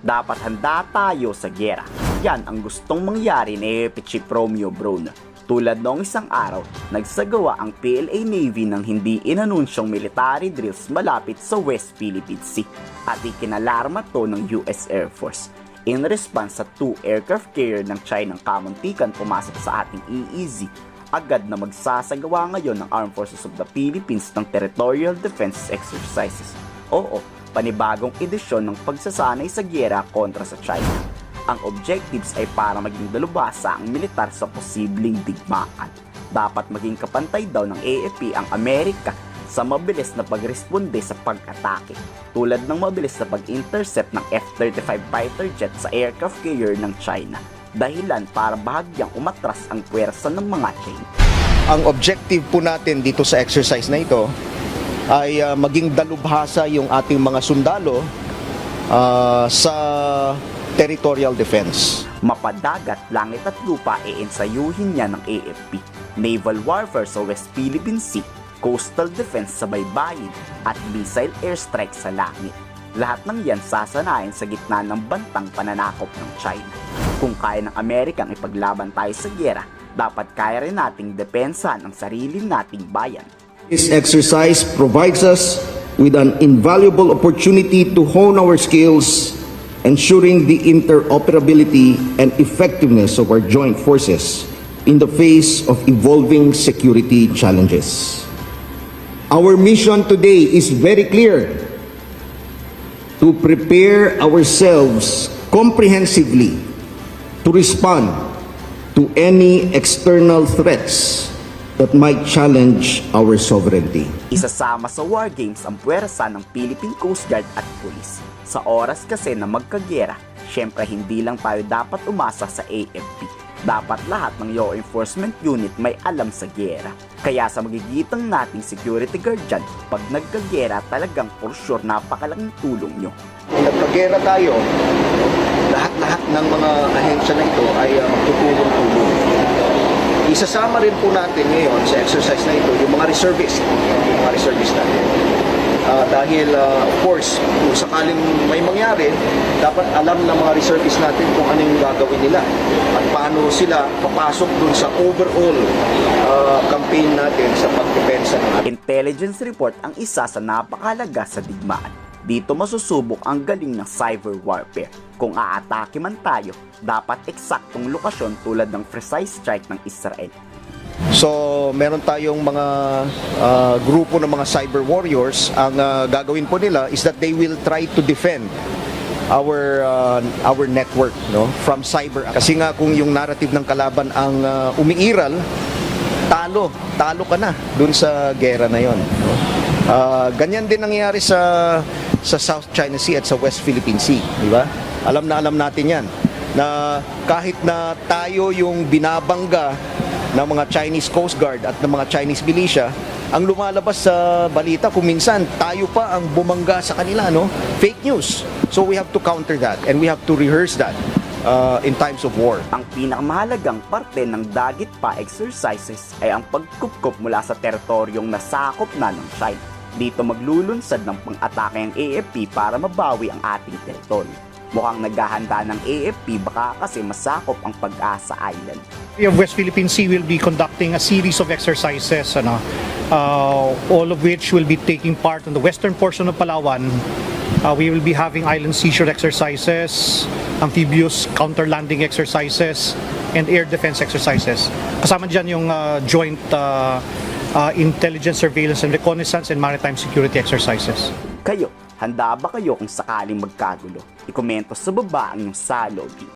dapat handa tayo sa gyera. Yan ang gustong mangyari ni Pichip Romeo Brown. Tulad noong isang araw, nagsagawa ang PLA Navy ng hindi inanunsyong military drills malapit sa West Philippine Sea at ikinalarma to ng US Air Force. In response sa two aircraft carrier ng China ng kamuntikan pumasok sa ating EEZ, agad na magsasagawa ngayon ng Armed Forces of the Philippines ng Territorial Defense Exercises. Oo, panibagong edisyon ng pagsasanay sa gyera kontra sa China. Ang objectives ay para maging dalubhasa ang militar sa posibleng digmaan. Dapat maging kapantay daw ng AFP ang Amerika sa mabilis na pagresponde sa pag-atake, tulad ng mabilis na pag-intercept ng F-35 fighter jet sa aircraft carrier ng China, dahilan para bahagyang umatras ang puwersa ng mga China. Ang objective po natin dito sa exercise na ito ay ah, maging dalubhasa yung ating mga sundalo ah, sa territorial defense. Mapadagat, langit at lupa iinsayuhin niya ng AFP. Naval warfare sa West Philippine Sea, coastal defense sa baybayin, at missile airstrike sa langit. Lahat ng yan sasanayin sa gitna ng bantang pananakop ng China. Kung kaya ng Amerika ang ipaglaban tayo sa gyera, dapat kaya rin nating depensahan ang sarili nating bayan. This exercise provides us with an invaluable opportunity to hone our skills, ensuring the interoperability and effectiveness of our joint forces in the face of evolving security challenges. Our mission today is very clear to prepare ourselves comprehensively to respond to any external threats that might challenge our sovereignty. Isasama sa war games ang puwersa ng Philippine Coast Guard at Police. Sa oras kasi na magkagyera, syempre hindi lang tayo dapat umasa sa AFP. Dapat lahat ng law enforcement unit may alam sa gyera. Kaya sa magigitang nating security guard dyan, pag nagkagyera talagang for sure napakalaking tulong nyo. Kung nagpagera tayo, lahat-lahat ng mga ahensya na ito ay ah, magtutulong-tulong. Isasama rin po natin ngayon sa exercise na ito yung mga reservists, yung mga reservists natin. Ah, dahil ah, of course, kung sakaling may mangyari, dapat alam ng mga reservists natin kung ano yung gagawin nila at paano sila papasok dun sa overall ah, campaign natin sa pagdepensa ng Intelligence report ang isa sa napakalaga sa digmaan. Dito masusubok ang galing ng cyber warfare. Kung aatake man tayo, dapat eksaktong lokasyon tulad ng precise strike ng Israel. So, meron tayong mga ah, grupo ng mga cyber warriors. Ang ah, gagawin po nila is that they will try to defend our ah, our network no from cyber kasi nga kung yung narrative ng kalaban ang ah, umiiral talo talo ka na dun sa gera na yon no? Ah, ganyan din nangyayari sa sa South China Sea at sa West Philippine Sea di ba alam na alam natin yan na kahit na tayo yung binabangga ng mga Chinese Coast Guard at ng mga Chinese militia, ang lumalabas sa balita kung minsan tayo pa ang bumangga sa kanila, no? Fake news. So we have to counter that and we have to rehearse that uh, in times of war. Ang pinakamahalagang parte ng dagit pa exercises ay ang pagkupkup mula sa teritoryong nasakop na ng China. Dito maglulunsad ng pang-atake ang AFP para mabawi ang ating teritoryo. Mukhang naghahanda ng AFP baka kasi masakop ang pag-asa island. Navy of West Philippine Sea will be conducting a series of exercises, ano, uh, all of which will be taking part in the western portion of Palawan. Uh, we will be having island seizure exercises, amphibious counter-landing exercises, and air defense exercises. Kasama dyan yung uh, joint uh, uh, intelligence, surveillance, and reconnaissance and maritime security exercises. Kayo, handa ba kayo kung sakaling magkagulo? Ikomento sa baba ang iyong salog.